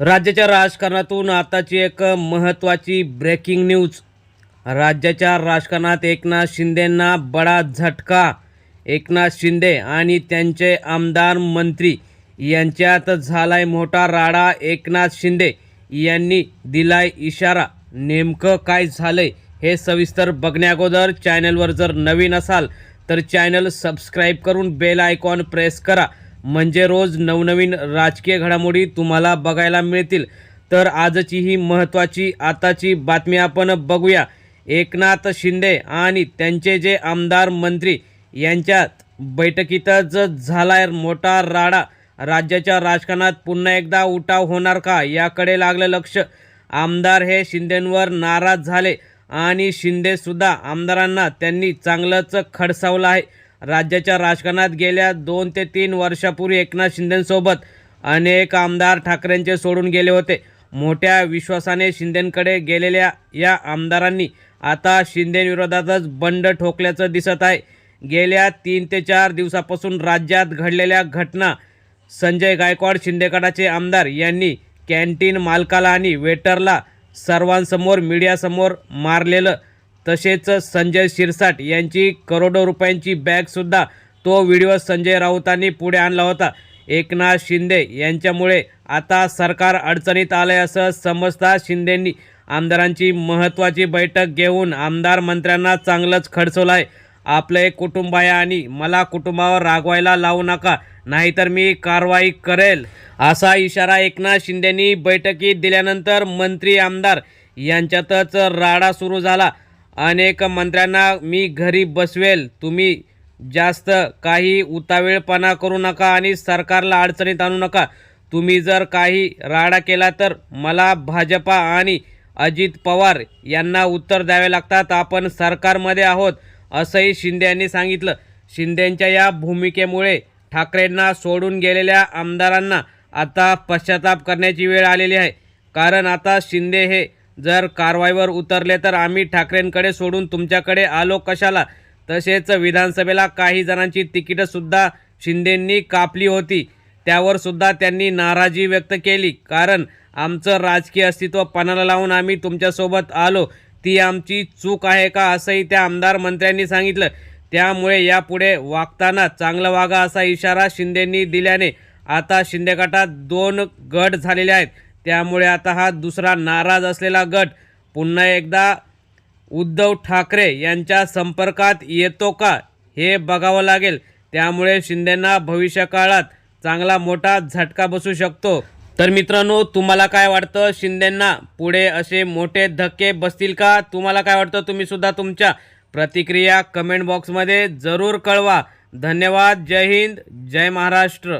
राज्याच्या राजकारणातून आताची एक महत्त्वाची ब्रेकिंग न्यूज राज्याच्या राजकारणात एकनाथ शिंदेंना बडा झटका. एकनाथ शिंदे आणि त्यांचे आमदार मंत्री यांच्यात झालाय मोठा राडा. एकनाथ शिंदे यांनी दिलाय इशारा. नेमकं काय झालंय हे सविस्तर बघण्याअगोदर चॅनलवर जर नवीन असाल तर चॅनल सबस्क्राईब करून बेल आयकॉन प्रेस करा. म्हणजे रोज नवनवीन राजकीय घडामोडी तुम्हाला बघायला मिळतील. तर आजची ही महत्त्वाची आताची बातमी आपण बघूया. एकनाथ शिंदे आणि त्यांचे जे आमदार मंत्री यांच्यात बैठकीतच झालाय मोठा राडा. राज्याच्या राजकारणात पुन्हा एकदा उठाव होणार का याकडे लागलं लक्ष. आमदार हे शिंदेंवर नाराज झाले आणि शिंदेसुद्धा आमदारांना त्यांनी चांगलंच खडसावलं आहे. राज्याच्या राजकारणात गेल्या दोन ते तीन वर्षापूर्वी एकनाथ शिंदेंसोबत अनेक आमदार ठाकरेंचे सोडून गेले होते. मोठ्या विश्वासाने शिंदेंकडे गेलेल्या या आमदारांनी आता शिंदेविरोधातच बंड ठोकल्याचं दिसत आहे. गेल्या तीन ते चार दिवसापासून राज्यात घडलेल्या घटना संजय गायकवाड शिंदेगडाचे आमदार यांनी कॅन्टीन मालकाला आणि वेटरला सर्वांसमोर मीडियासमोर मारलेलं तसेच संजय शिरसाट यांची करोडो रुपयांची बॅगसुद्धा तो व्हिडिओ संजय राऊतांनी पुढे आणला होता. एकनाथ शिंदे यांच्यामुळे आता सरकार अडचणीत आलं आहे असं समजता शिंदेंनी आमदारांची महत्त्वाची बैठक घेऊन आमदार मंत्र्यांना चांगलंच खडसवलं आहे आपलं एक कुटुंब आहे आणि मला कुटुंबावर रागवायला लावू नका नाहीतर मी कारवाई करेल. असा इशारा एकनाथ शिंदेंनी बैठकीत दिल्यानंतर मंत्री आमदार यांच्यातच राडा सुरू झाला. अनेक मंत्र्यांना मी घरी बसवेल. तुम्ही जास्त काही उतावेळपणा करू नका आणि सरकारला अडचणीत आणू नका. तुम्ही जर काही राडा केला तर मला भाजपा आणि अजित पवार यांना उत्तर द्यावे लागतात. आपण सरकारमध्ये आहोत असंही शिंदे यांनी सांगितलं. शिंदेंच्या या भूमिकेमुळे ठाकरेंना सोडून गेलेल्या आमदारांना आता पश्चाताप करण्याची वेळ आलेली आहे. कारण आता शिंदे हे जर कारवाईवर उतरले तर आम्ही ठाकरेंकडे सोडून तुमच्याकडे आलो कशाला? तसेच विधानसभेला काही जणांची तिकीटंसुद्धा शिंदेंनी कापली होती. त्यावर सुद्धा त्यांनी नाराजी व्यक्त केली. कारण आमचं राजकीय अस्तित्व पणाला लावून आम्ही तुमच्यासोबत आलो. ती आमची चूक आहे का असंही त्या आमदार मंत्र्यांनी सांगितलं. त्यामुळे यापुढे वागताना चांगलं वागा असा इशारा शिंदेंनी दिल्याने आता शिंदे गटात दोन गट झालेले आहेत. त्यामुळे आता हा दुसरा नाराज असलेला गट पुन्हा एकदा उद्धव ठाकरे यांच्या संपर्कात येतो का हे बघावं लागेल. त्यामुळे शिंदेंना भविष्यकाळात चांगला मोठा झटका बसू शकतो. तर मित्रांनो तुम्हाला काय वाटतं? शिंदेंना पुढे असे मोठे धक्के बसतील का? तुम्हाला काय वाटतं? तुम्ही सुद्धा तुमच्या प्रतिक्रिया कमेंट बॉक्समध्ये जरूर कळवा. धन्यवाद. जय हिंद. जय महाराष्ट्र.